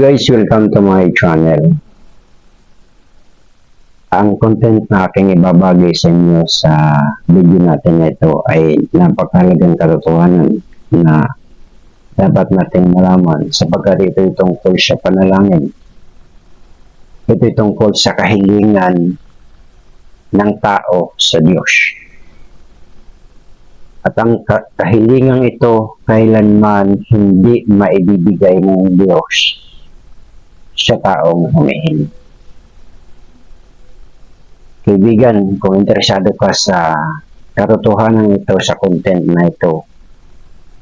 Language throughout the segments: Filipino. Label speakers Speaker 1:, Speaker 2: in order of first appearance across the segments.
Speaker 1: guys, welcome to my channel. Ang content na aking ibabagay sa inyo sa video natin na ito ay napakalagang katotohanan na dapat nating malaman sapagkat ito tungkol sa panalangin. Ito tungkol sa kahilingan ng tao sa Diyos. At ang ka- kahilingang ito kailanman hindi maibibigay ng Diyos sa taong humihiling. Kaibigan, kung interesado ka sa katotohanan ito, sa content na ito,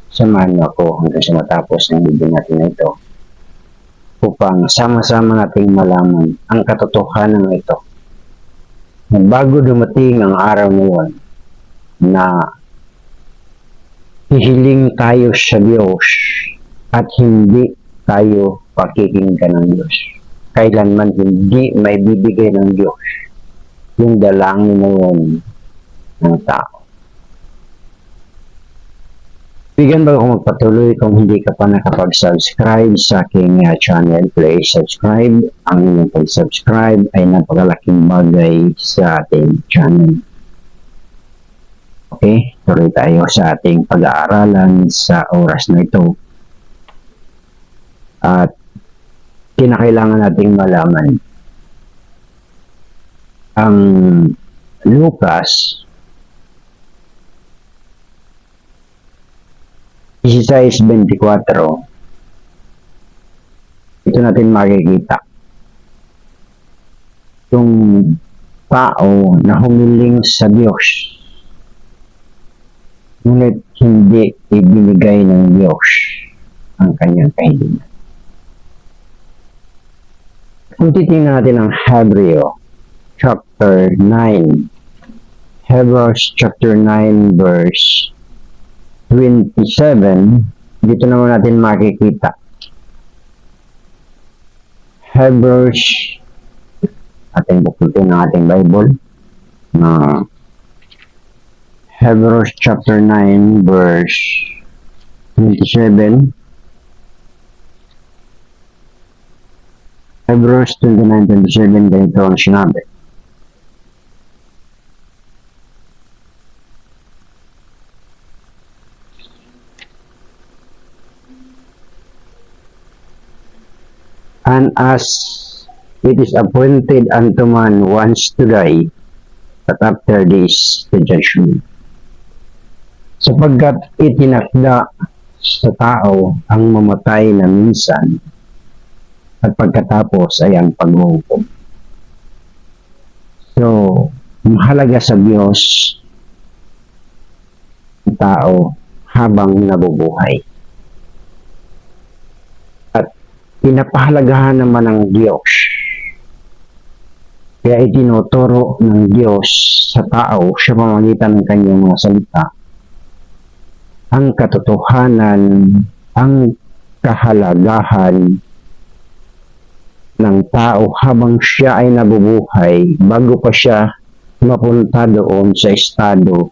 Speaker 1: samahan mo ako hanggang sa matapos ng video natin na ito upang sama-sama nating malaman ang katotohanan ito. Bago dumating ang araw na yun, na hihiling tayo sa Diyos at hindi tayo pakikinggan ng Diyos. Kailanman hindi may bibigay ng Diyos yung dalangin na ng tao. Bigyan ba ako magpatuloy kung hindi ka pa nakapag-subscribe sa aking uh, channel, please subscribe. Ang inyong pag-subscribe ay napakalaking bagay sa ating channel. Okay, tuloy tayo sa ating pag-aaralan sa oras na ito. At kinakailangan nating malaman ang Lucas 16.24 ito natin makikita yung tao na humiling sa Diyos ngunit hindi ibinigay ng Diyos ang kanyang kahilingan. Kung titingnan natin ang Hebreo chapter 9, Hebrews chapter 9 verse 27, dito naman natin makikita. Hebrews, ating bukutin ng ating Bible, na Hebrews chapter 9 verse 27. Hebrews 29-27, ganito ang sinabi. And as it is appointed unto man once to die, but after this, the judgment. Sapagkat itinakda sa tao ang mamatay na minsan, at pagkatapos ay ang paghuhukom. So, mahalaga sa Diyos ang tao habang nabubuhay. At pinapahalagahan naman ng Diyos. Kaya itinuturo ng Diyos sa tao sa pamamagitan ng kanyang mga salita ang katotohanan, ang kahalagahan ng tao habang siya ay nabubuhay bago pa siya mapunta doon sa estado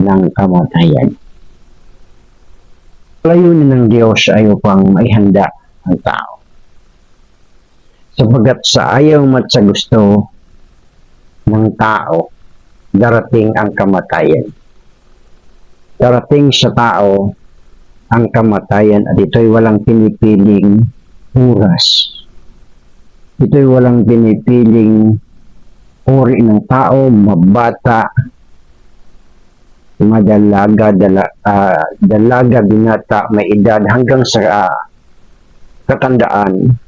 Speaker 1: ng kamatayan. Layunin ng Diyos ay upang maihanda ang tao. Sapagat sa ayaw at sa gusto ng tao, darating ang kamatayan. Darating sa tao ang kamatayan at ito'y walang pinipiling oras ito'y walang pinipiling uri ng tao, mabata, madalaga, dala, uh, dalaga, binata, may edad, hanggang sa uh, katandaan.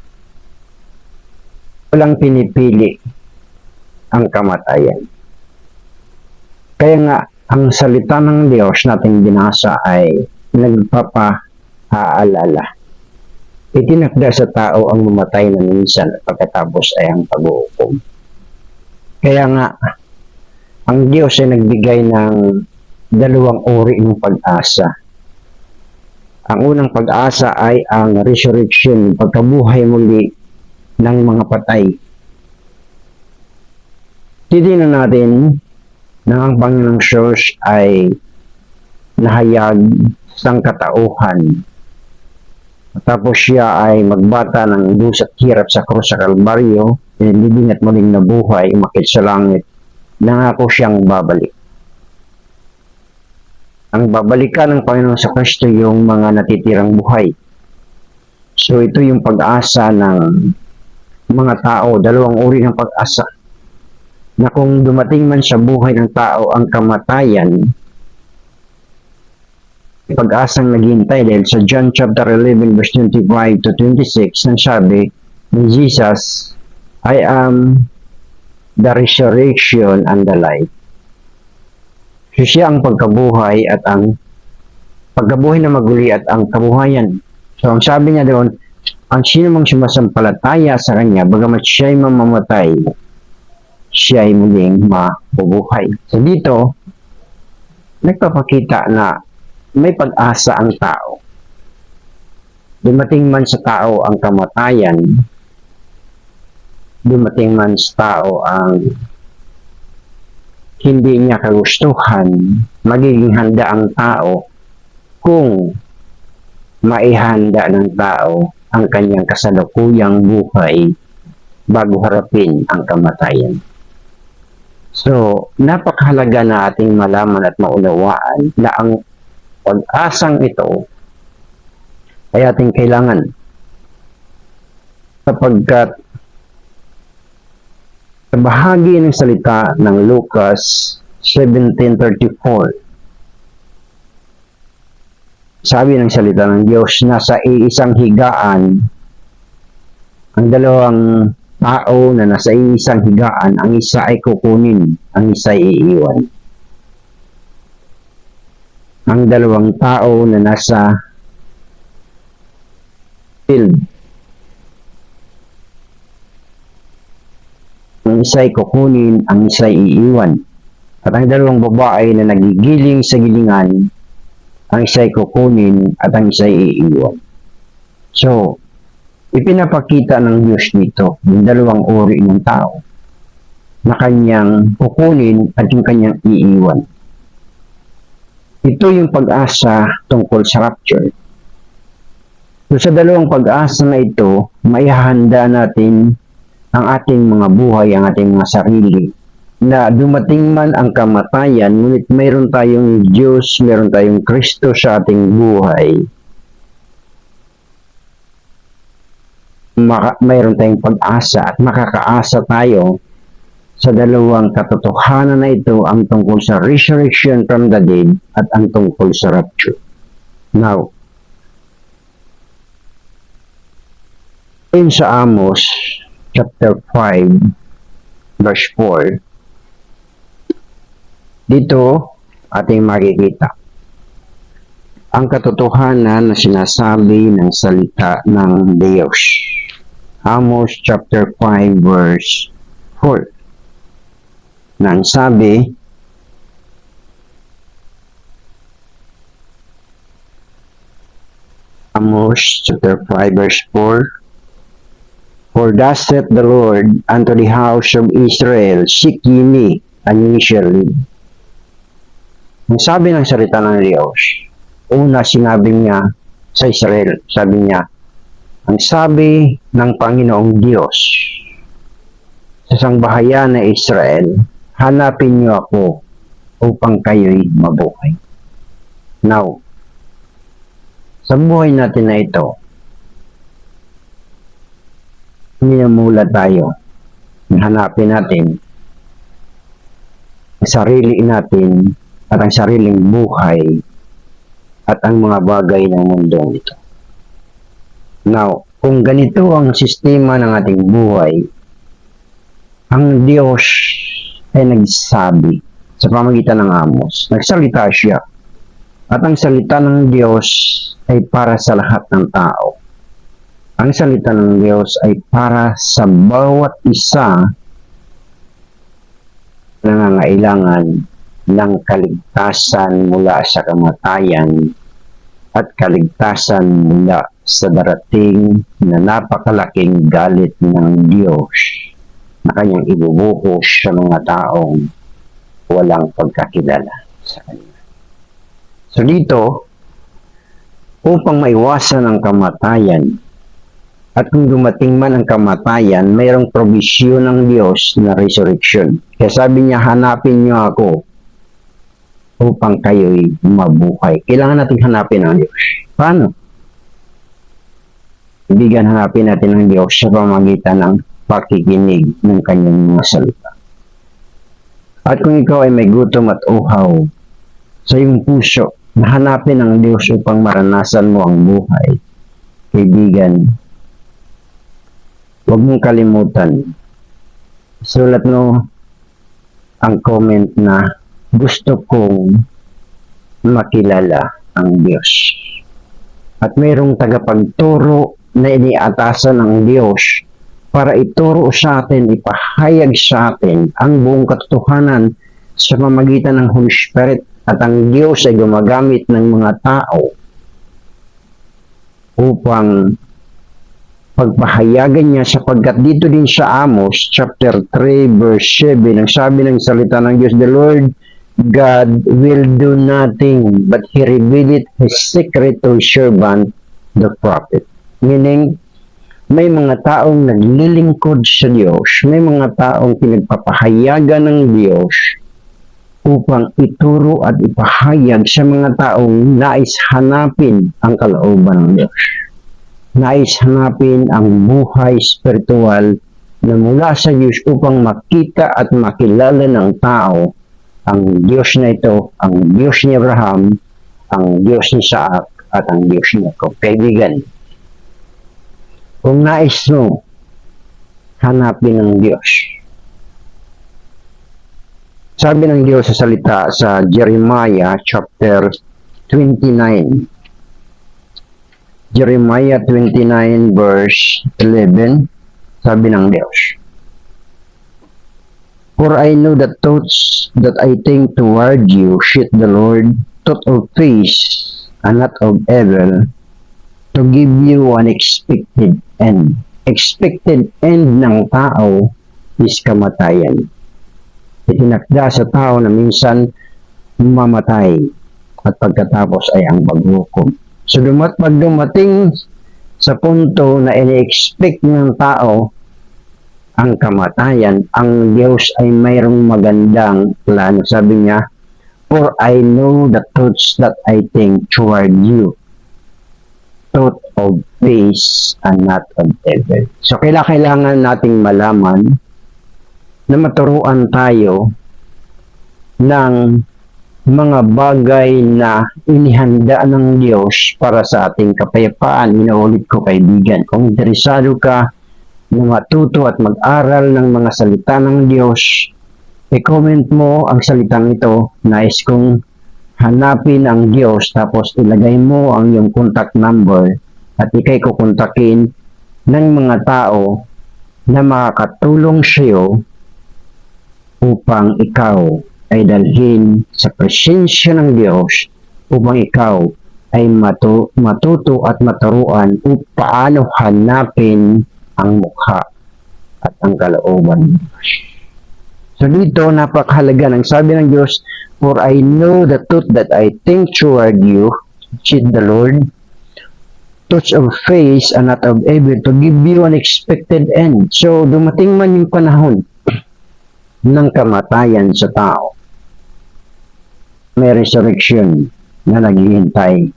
Speaker 1: Walang pinipili ang kamatayan. Kaya nga, ang salita ng Diyos nating binasa ay nagpapaalala itinakda sa tao ang mamatay na minsan at pagkatapos ay ang pag-uukom. Kaya nga, ang Diyos ay nagbigay ng dalawang uri ng pag-asa. Ang unang pag-asa ay ang resurrection, pagkabuhay muli ng mga patay. Titignan natin na ang Panginoong Diyos ay nahayag sang katauhan Tapos siya ay magbata ng dus at hirap sa krus sa Kalbaryo, nilibing at muling nabuhay, umakit sa langit, nangako siyang babalik. Ang babalikan ng Panginoon sa Kristo yung mga natitirang buhay. So ito yung pag-asa ng mga tao, dalawang uri ng pag-asa. Na kung dumating man sa buhay ng tao ang kamatayan, pag-asang naghihintay dahil sa John chapter 11 verse 25 to 26 nang sabi ni Jesus, I am the resurrection and the life. So siya ang pagkabuhay at ang pagkabuhay na maguli at ang kabuhayan. So ang sabi niya doon, ang sino mang sumasampalataya sa kanya, bagamat siya ay mamamatay, siya ay muling mabubuhay. So dito, nagpapakita na may pag-asa ang tao. Dumating man sa tao ang kamatayan, dumating man sa tao ang hindi niya kagustuhan, magiging handa ang tao kung maihanda ng tao ang kanyang kasalukuyang buhay bago harapin ang kamatayan. So, napakahalaga na ating malaman at maunawaan na ang pag-asang ito ay ating kailangan sapagkat sa bahagi ng salita ng Lucas 17.34 sabi ng salita ng Diyos nasa iisang higaan ang dalawang tao na nasa iisang higaan ang isa ay kukunin ang isa ay iiwan ang dalawang tao na nasa field. Ang isa ay kukunin, ang isa ay iiwan. At ang dalawang babae na nagigiling sa gilingan, ang isa ay kukunin at ang isa ay iiwan. So, ipinapakita ng Diyos dito yung dalawang uri ng tao na kanyang kukunin at yung kanyang iiwan. Ito yung pag-asa tungkol sa rapture. So sa dalawang pag-asa na ito, maihahanda natin ang ating mga buhay, ang ating mga sarili, na dumating man ang kamatayan, ngunit mayroon tayong Diyos, mayroon tayong Kristo sa ating buhay. Maka, mayroon tayong pag-asa at makakaasa tayo sa dalawang katotohanan na ito ang tungkol sa resurrection from the dead at ang tungkol sa rapture. Now, in sa Amos chapter 5 verse 4 dito ating makikita ang katotohanan na sinasabi ng salita ng Diyos. Amos chapter 5 verse 4 nang sabi, Amos chapter 5 verse 4, For thus saith the Lord unto the house of Israel, Seek ye me, and ye shall live. Ang sabi ng salita ng Diyos, una sinabi niya sa Israel, sabi niya, ang sabi ng Panginoong Diyos sa sangbahayan na Israel, hanapin niyo ako upang kayo'y mabuhay. Now, sa buhay natin na ito, minamula tayo. Hanapin natin ang sarili natin at ang sariling buhay at ang mga bagay ng mundong ito. Now, kung ganito ang sistema ng ating buhay, ang Diyos ay nagsabi sa pamagitan ng Amos. Nagsalita siya. At ang salita ng Diyos ay para sa lahat ng tao. Ang salita ng Diyos ay para sa bawat isa na nangangailangan ng kaligtasan mula sa kamatayan at kaligtasan mula sa darating na napakalaking galit ng Diyos na kanyang ibubuhos sa mga taong walang pagkakilala sa Kanya. So dito, upang maiwasan ang kamatayan. At kung dumating man ang kamatayan, mayroong provisyon ng Diyos na resurrection. Kaya sabi niya, hanapin niyo ako upang kayo'y mabuhay. Kailangan natin hanapin ang Diyos. Paano? Ibigan hanapin natin ang Diyos sa pamagitan ng pakikinig ng kanyang mga salita. At kung ikaw ay may gutom at uhaw sa iyong puso, na hanapin ang Diyos upang maranasan mo ang buhay, kaibigan, huwag mong kalimutan. Sulat mo ang comment na gusto kong makilala ang Diyos. At mayroong tagapagturo na iniatasan ng Diyos para ituro sa atin, ipahayag sa atin ang buong katotohanan sa pamagitan ng Holy Spirit at ang Diyos ay gumagamit ng mga tao upang pagpahayagan niya sapagkat dito din sa Amos chapter 3 verse 7 ang sabi ng salita ng Diyos the Lord God will do nothing but He revealed His secret to His servant the prophet. Meaning may mga taong naglilingkod sa Diyos may mga taong pinagpapahayagan ng Diyos upang ituro at ipahayag sa mga taong nais hanapin ang kalooban ng Diyos nais hanapin ang buhay spiritual na mula sa Diyos upang makita at makilala ng tao ang Diyos na ito, ang Diyos ni Abraham, ang Diyos ni Isaac, at ang Diyos ni Jacob. Kaibigan, kung nais mo hanapin ang Diyos, sabi ng Diyos sa salita sa Jeremiah chapter 29, Jeremiah 29 verse 11, sabi ng Diyos, For I know the thoughts that I think toward you, shit the Lord, thought of peace and not of evil, to give you an expected end. Expected end ng tao is kamatayan. Itinakda sa tao na minsan mamatay at pagkatapos ay ang paghukom. So dumat pag dumating sa punto na ini-expect ng tao ang kamatayan, ang Diyos ay mayroong magandang plano. Sabi niya, For I know the thoughts that I think toward you, thought of peace and not of evil. So kailangan, nating malaman na maturuan tayo ng mga bagay na inihanda ng Diyos para sa ating kapayapaan. Inuulit ko kaibigan, kung interesado ka na matuto at mag-aral ng mga salita ng Diyos, i-comment mo ang salitang ito. Nais kong hanapin ang Diyos tapos ilagay mo ang iyong contact number at ikay kukontakin ng mga tao na makakatulong iyo upang ikaw ay dalhin sa presensya ng Diyos upang ikaw ay matu matuto at maturuan upang paano hanapin ang mukha at ang kalooban. So dito, napakahalaga ng sabi ng Diyos, For I know the truth that I think toward you, said the Lord, thoughts of face and not of evil, to give you an expected end. So dumating man yung panahon ng kamatayan sa tao, may resurrection na naghihintay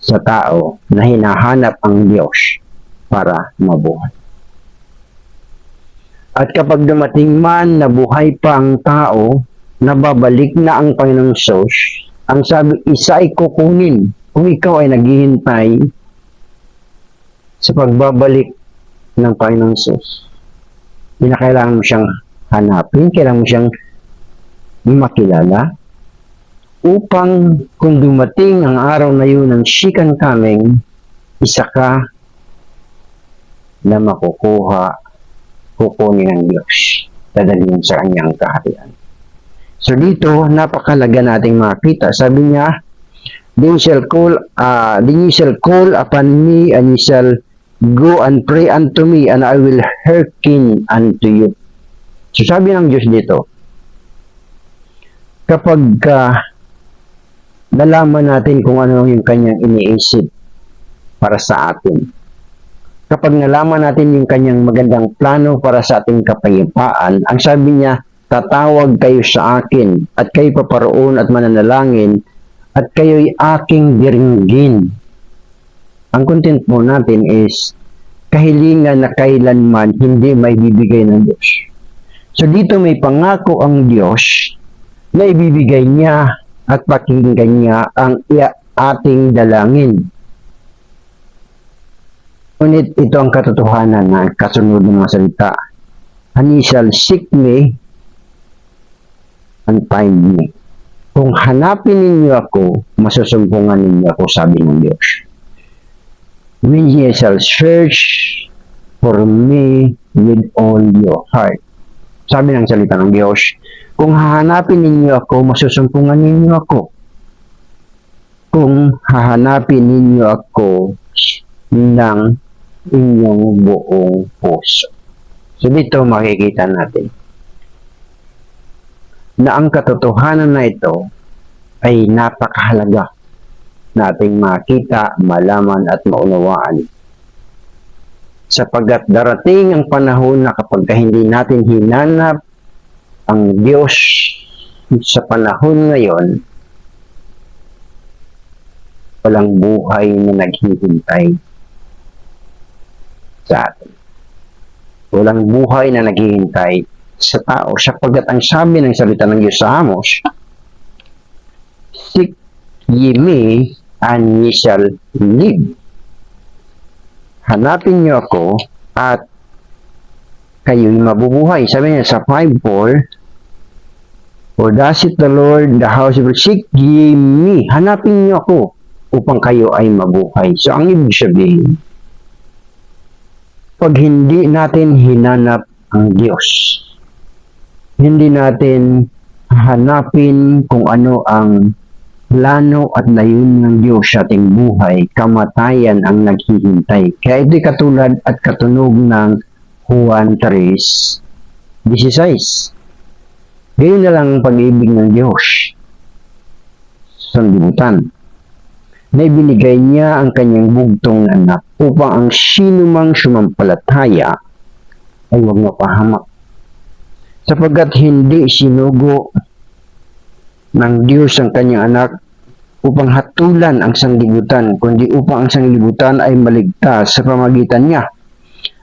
Speaker 1: sa tao na hinahanap ang Diyos para mabuhay. At kapag dumating man na buhay pa ang tao, nababalik na ang Panginoong Sos, ang sabi, isa ay kukunin kung ikaw ay naghihintay sa pagbabalik ng Panginoong Sos. Pinakailangan mo siyang hanapin, kailangan mo siyang makilala, upang kung dumating ang araw na yun ng second coming, isa ka na makukuha, kukunin ng Diyos, dadalhin sa kanyang kaharian. So dito, napakalaga nating makita. Sabi niya, they shall call, uh, then you shall call upon me and you shall go and pray unto me and I will hearken unto you. So sabi ng Diyos dito, kapag uh, nalaman natin kung ano yung kanyang iniisip para sa atin. Kapag nalaman natin yung kanyang magandang plano para sa ating kapayapaan, ang sabi niya, tatawag kayo sa akin at kayo paparoon at mananalangin at kayo'y aking diringgin. Ang content po natin is kahilingan na kailanman hindi may bibigay ng Diyos. So dito may pangako ang Diyos na ibibigay niya at pakinggan niya ang ating dalangin. Ngunit ito ang katotohanan na kasunod ng mga salita. And ye shall seek me and find me. Kung hanapin ninyo ako, masusumpungan ninyo ako, sabi ng Diyos. When ye shall search for me with all your heart. Sabi ng salita ng Diyos, kung hahanapin ninyo ako, masusumpungan ninyo ako. Kung hahanapin ninyo ako ng inyong buong puso. So dito makikita natin na ang katotohanan na ito ay napakahalaga nating makita, malaman at maunawaan. Sapagkat darating ang panahon na kapag ka hindi natin hinanap ang Diyos sa panahon ngayon, walang buhay na naghihintay sa atin. Walang buhay na naghihintay sa tao sapagkat ang sabi ng salita ng Diyos sa Amos, Seek ye me and ye shall live. Hanapin niyo ako at kayo'y mabubuhay. Sabi niya sa 5.4, For thus it the Lord, the house of seek ye me. Hanapin niyo ako upang kayo ay mabuhay. So, ang ibig sabihin, pag hindi natin hinanap ang Diyos, hindi natin hanapin kung ano ang plano at layunin ng Diyos sa ating buhay, kamatayan ang naghihintay. Kaya ito'y katulad at katunog ng Juan 3, 16. Gayon na lang ang pag-ibig ng Diyos sa sanlibutan na ibinigay niya ang kanyang bugtong na anak upang ang sinumang sumampalataya ay huwag mapahamak. Sapagkat hindi sinugo ng Diyos ang kanyang anak upang hatulan ang sanglibutan, kundi upang ang sanglibutan ay maligtas sa pamagitan niya.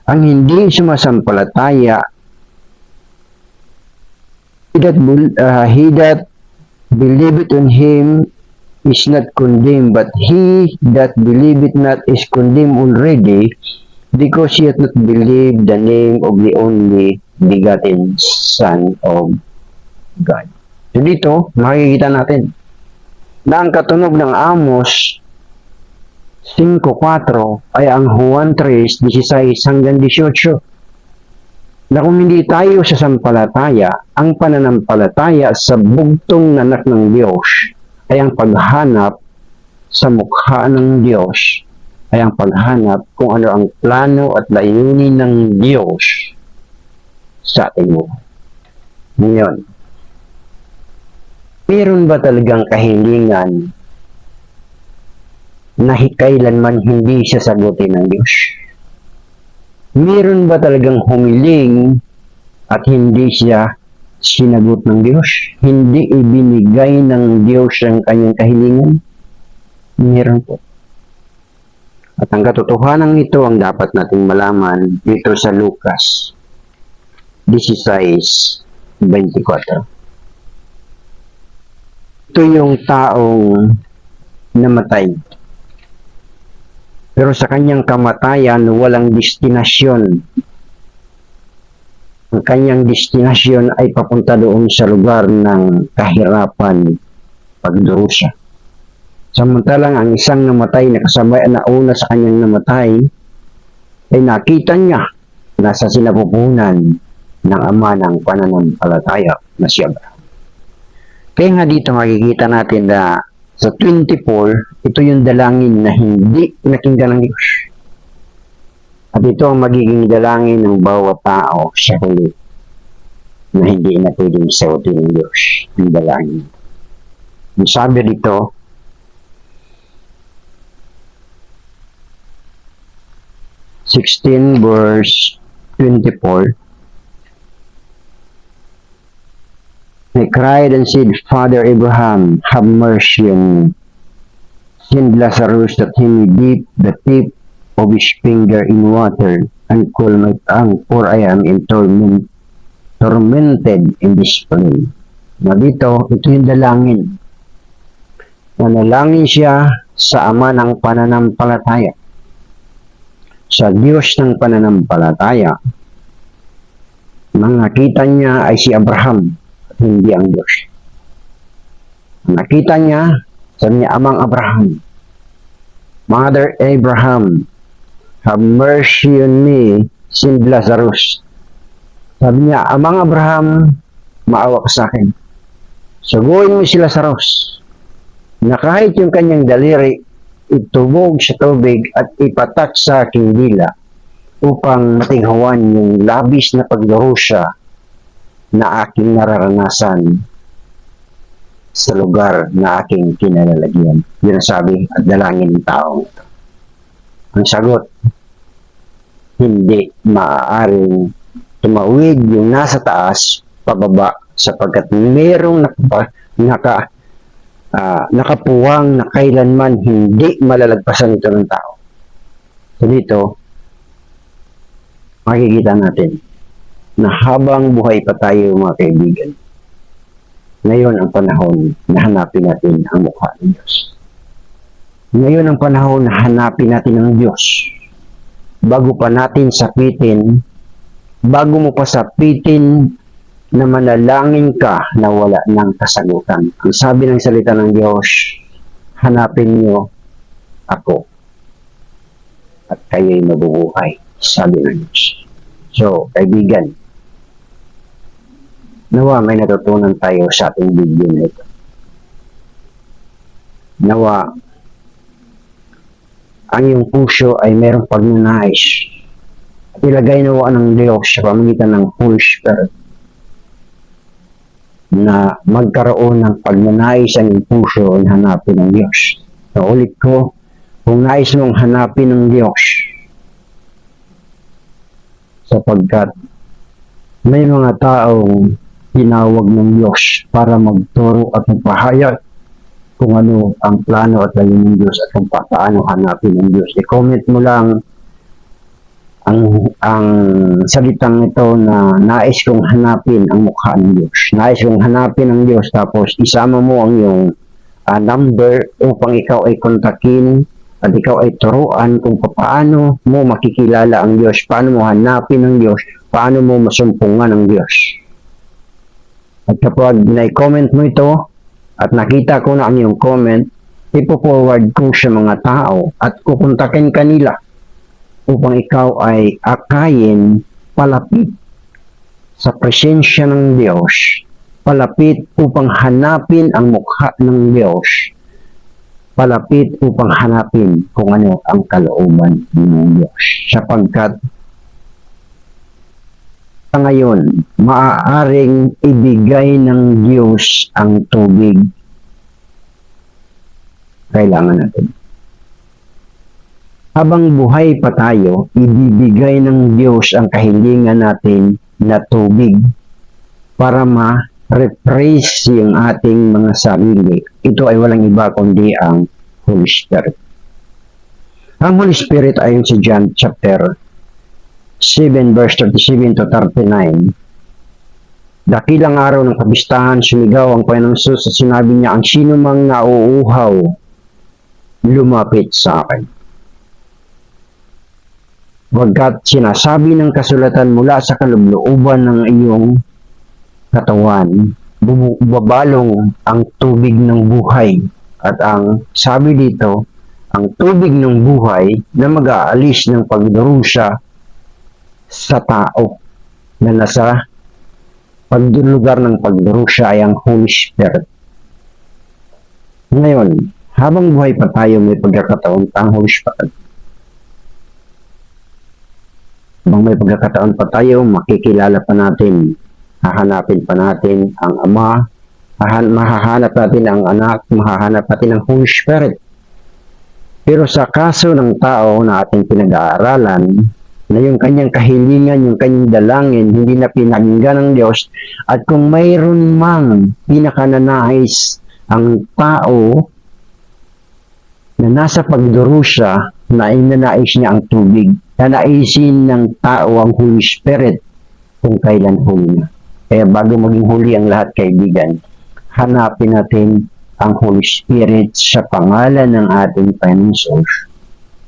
Speaker 1: Ang hindi sumasampalataya, he that, uh, he that believeth on him is not condemned, but he that believeth not is condemned already, because he hath not believed the name of the only begotten Son of God. So dito, makikita natin na ang katunog ng Amos 5.4 ay ang Juan 3, 16 hanggang 18 na kung hindi tayo sa sampalataya, ang pananampalataya sa bugtong na anak ng Diyos ay ang paghanap sa mukha ng Diyos ay ang paghanap kung ano ang plano at layunin ng Diyos sa ating buhay. Ngayon, meron ba talagang kahilingan na kailanman hindi sasagutin ng Diyos? Meron ba talagang humiling at hindi siya sinagot ng Diyos? Hindi ibinigay ng Diyos ang kanyang kahilingan? Meron po. At ang katotohanan ito ang dapat nating malaman dito sa Lucas 16.24. Ito yung taong namatay. Pero sa kanyang kamatayan, walang destinasyon. Ang kanyang destinasyon ay papunta doon sa lugar ng kahirapan, pagdurusa. Samantalang ang isang namatay na kasabay na una sa kanyang namatay, ay nakita niya nasa sinapupunan ng ama ng pananampalataya na si Abraham. Kaya nga dito makikita natin na sa 24, ito yung dalangin na hindi nakinggan ng Diyos. At ito ang magiging dalangin ng bawat tao sa huli na hindi na pwedeng sautin ng Diyos ang dalangin. Ang sabi dito, sixteen verse twenty-four, He cried and said, Father Abraham, have mercy on me. Send Lazarus that he may dip the tip of his finger in water and cool my tongue, for I am in torment, tormented in this flame. Na dito, ito yung dalangin. Nanalangin siya sa ama ng pananampalataya. Sa Diyos ng pananampalataya. Nang nakita niya ay si Abraham hindi ang Diyos. Nakita niya, sabi niya, Amang Abraham, Mother Abraham, have mercy on me, send Lazarus. Sabi niya, Amang Abraham, maawa ka sa akin. Suguin mo si Lazarus na kahit yung kanyang daliri itubog sa tubig at ipatak sa aking dila upang matinghawan yung labis na pagdarusya na aking nararanasan sa lugar na aking kinalalagyan. Yun ang sabi at dalangin ng ito. Ang sagot, hindi maaaring tumawid yung nasa taas pababa sapagkat mayroong naka, naka ah, nakapuwang na kailanman hindi malalagpasan ito ng tao. So dito, makikita natin na habang buhay pa tayo mga kaibigan, ngayon ang panahon na hanapin natin ang mukha ng Diyos. Ngayon ang panahon na hanapin natin ang Diyos. Bago pa natin sapitin, bago mo pa sapitin na manalangin ka na wala ng kasagutan. Ang sabi ng salita ng Diyos, hanapin niyo ako at kayo'y mabubuhay. Sabi ng Diyos. So, kaibigan, nawa may natutunan tayo sa ating video na ito. Nawa, ang iyong puso ay merong pagnanais at ilagay nawa ng Diyos sa pamagitan ng Holy Spirit na magkaroon ng pagnanais ang iyong puso na hanapin ng Diyos. So, ulit ko, kung nais mong hanapin ng Diyos, sapagkat may mga taong tinawag ng Diyos para magturo at magpahayag kung ano ang plano at layunin ng Diyos at kung paano hanapin ng Diyos. I-comment mo lang ang ang salitang ito na nais kong hanapin ang mukha ng Diyos. Nais kong hanapin ang Diyos tapos isama mo ang iyong ah, number upang ikaw ay kontakin at ikaw ay turuan kung paano mo makikilala ang Diyos, paano mo hanapin ang Diyos, paano mo masumpungan ang Diyos. At kapag na-comment mo ito at nakita ko na ang iyong comment, ipo-forward ko sa mga tao at kukontakin kanila upang ikaw ay akayin palapit sa presensya ng Diyos, palapit upang hanapin ang mukha ng Diyos, palapit upang hanapin kung ano ang kalooban ng Diyos. Sapagkat sa ngayon, maaaring ibigay ng Diyos ang tubig. Kailangan natin. Habang buhay pa tayo, ibibigay ng Diyos ang kahilingan natin na tubig para ma-refresh yung ating mga sarili. Ito ay walang iba kundi ang Holy Spirit. Ang Holy Spirit ayon sa John chapter 7 verse 37 to 39. Dakilang araw ng kabistahan, sumigaw ang Panginoong Jesus at sinabi niya, ang sino mang nauuhaw, lumapit sa akin. Wagkat sinasabi ng kasulatan mula sa kalublooban ng iyong katawan, babalong ang tubig ng buhay. At ang sabi dito, ang tubig ng buhay na mag-aalis ng pagdurusa sa tao na nasa pagdulugar ng pagdurusa ay ang Holy Spirit. Ngayon, habang buhay pa tayo may pagkakataon pa ang Holy Spirit. Habang may pagkakataon pa tayo, makikilala pa natin, hahanapin pa natin ang Ama, hahan mahahanap natin ang anak, mahahanap natin ang Holy Spirit. Pero sa kaso ng tao na ating pinag-aaralan, na yung kanyang kahilingan, yung kanyang dalangin, hindi na pinakinggan ng Diyos. At kung mayroon mang pinakananais ang tao na nasa pagdurusa, na inanais niya ang tubig, nanaisin ng tao ang Holy Spirit kung kailan huli na. Kaya bago maging huli ang lahat, kaibigan, hanapin natin ang Holy Spirit sa pangalan ng ating Panginoon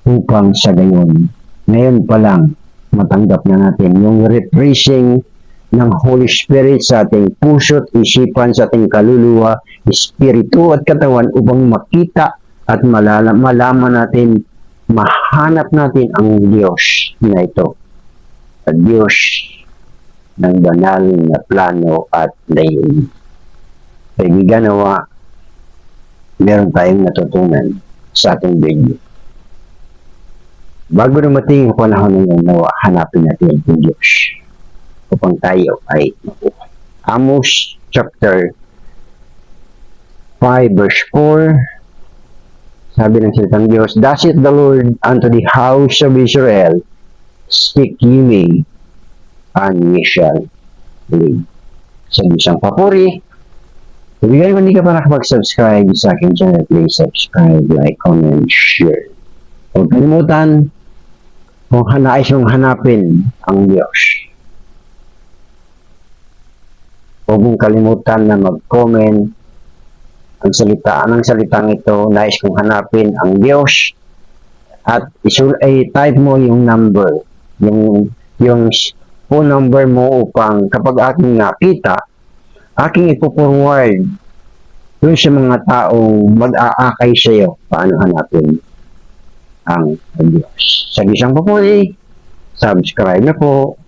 Speaker 1: upang sa gayon, ngayon pa lang, matanggap na natin yung refreshing ng Holy Spirit sa ating puso't isipan, sa ating kaluluwa, espiritu at katawan upang makita at malala, malaman natin, mahanap natin ang Diyos na ito. Ang Diyos ng banal na plano at layunin. Kaibigan nawa, meron tayong natutunan sa ating video. Bago dumating ang panahon ng nawa, hanapin natin ang Diyos upang tayo ay mabuhay. Amos chapter 5 verse 4 sabi ng salitang Diyos, Thus it the Lord unto the house of Israel, Seek ye me, and ye shall live. Sa isang papuri, Ibigay kung hindi ka pa nakapag-subscribe sa aking channel, please subscribe, like, comment, share. Huwag kalimutan kung hanais mong hanapin ang Diyos. Huwag mong kalimutan na mag-comment ang salita, ang salitang ito, nais kong hanapin ang Diyos. At isul ay type mo yung number, yung yung phone number mo upang kapag aking nakita, aking ipo-forward dun sa mga taong mag-aakay sa iyo paano hanapin ang Diyos. Sa isang papuri, subscribe na po.